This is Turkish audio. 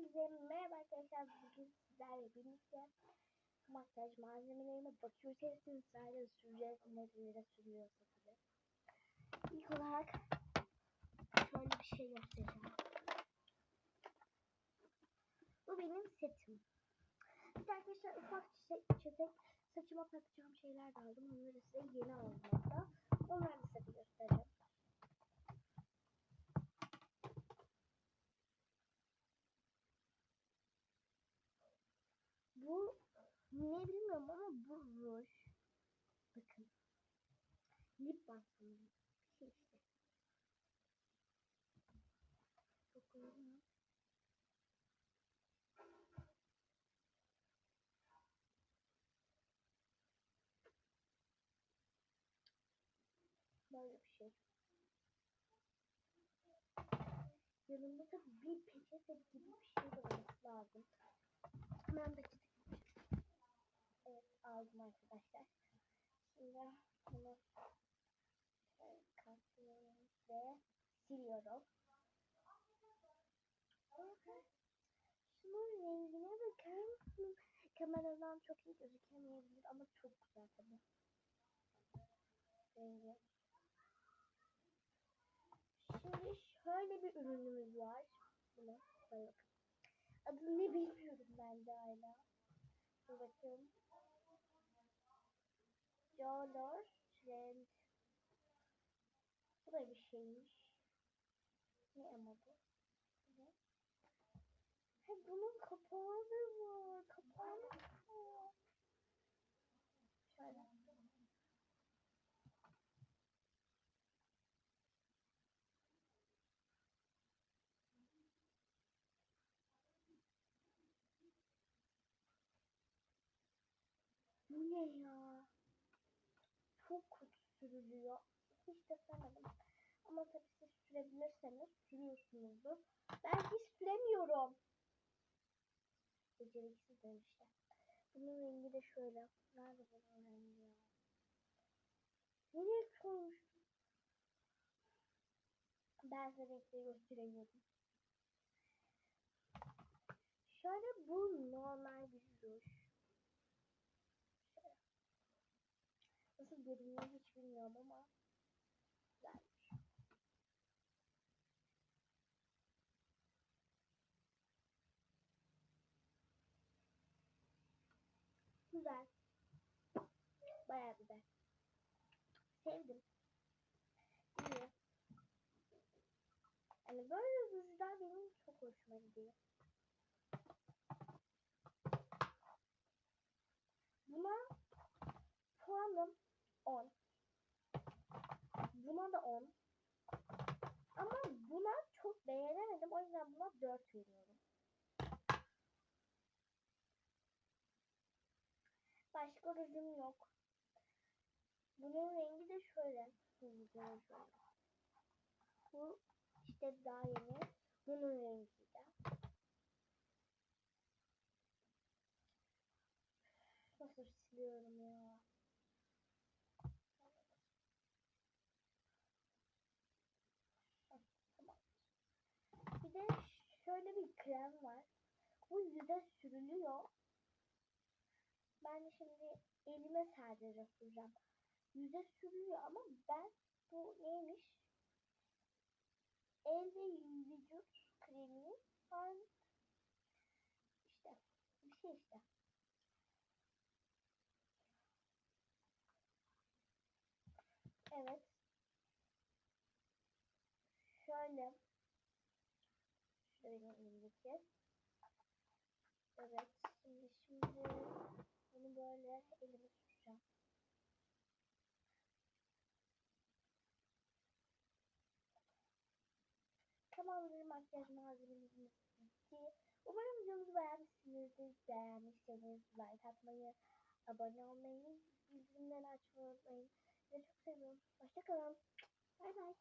Hepinize merhaba arkadaşlar. Bugün sizlerle birlikte makyaj malzemelerine bakıyoruz. Hepsini sırayla süreceğiz. Nerelere sürüyorsa tabii. İlk olarak şöyle bir şey göstereceğim. Bu benim setim. Bir de arkadaşlar ufak çiçek, çiçek saçıma takacağım şeyler de aldım. Onları size yeni aldım hatta. Onları da size göstereceğim. Bu ne bilmiyorum ama bu ruj. Bakın. Lip balm. Bir şey işte. Çok uygun. Böyle bir şey. Yanında da bir peçete gibi bir şey de olması lazım. Hemen peçete Evet aldım arkadaşlar. Şimdi bunu şöyle katlıyorum siliyorum. Şunun rengine bakar? Kameradan çok iyi gözükemeyebilir ama çok güzel tabii. Rengi. Şimdi şöyle bir ürünümüz var. Buna bakın. Adını ne bilmiyorum ben de hala. Dur bakayım. Color Trend. Bu da bir şeymiş. Ne ama bu? Ne? Ha, bunun kapağı da var. Kapağı var. Şöyle. Bu ne ya? Çok kötü sürülüyor. Hiç de sevmedim. Ama tabii siz sürebilirseniz sürüyorsunuzdur. Ben hiç süremiyorum. Beceriksizim işte. Bunun rengi de şöyle. Nerede bunun rengi ya? Nereye koymuştum? Ben size renkleri gösteremiyorum. Şöyle bu normal bir ruj. Şöyle. Nasıl görünüyor hiç bilmiyorum ama güzelmiş. Güzel. Bayağı güzel. Sevdim. İyi. Yani böyle rujlar benim çok hoşuma gidiyor. Buna puanım 10. Buna da 10. Ama buna çok beğenemedim. O yüzden buna 4 veriyorum. Başka rujum yok. Bunun rengi de şöyle. Şöyle. Bu işte daha yeni. Bunun rengi de. Nasıl siliyorum ya? Tamam. Bir de şöyle bir krem var. Bu yüze sürülüyor. Ben şimdi elime sadece süreceğim. Yüze sürülüyor ama ben bu neymiş? El ve vücut kremi var. İşte bir şey işte. Evet. Şöyle. Elimdeki. Evet. Şimdi şimdi bunu böyle elime süreceğim. Tamamdır makyaj malzememiz bitti. Umarım videomuzu beğenmişsinizdir. Beğenmişseniz like atmayı, abone olmayı, bildirimleri açmayı unutmayın. Sizi çok seviyorum. Hoşçakalın. Bay bay.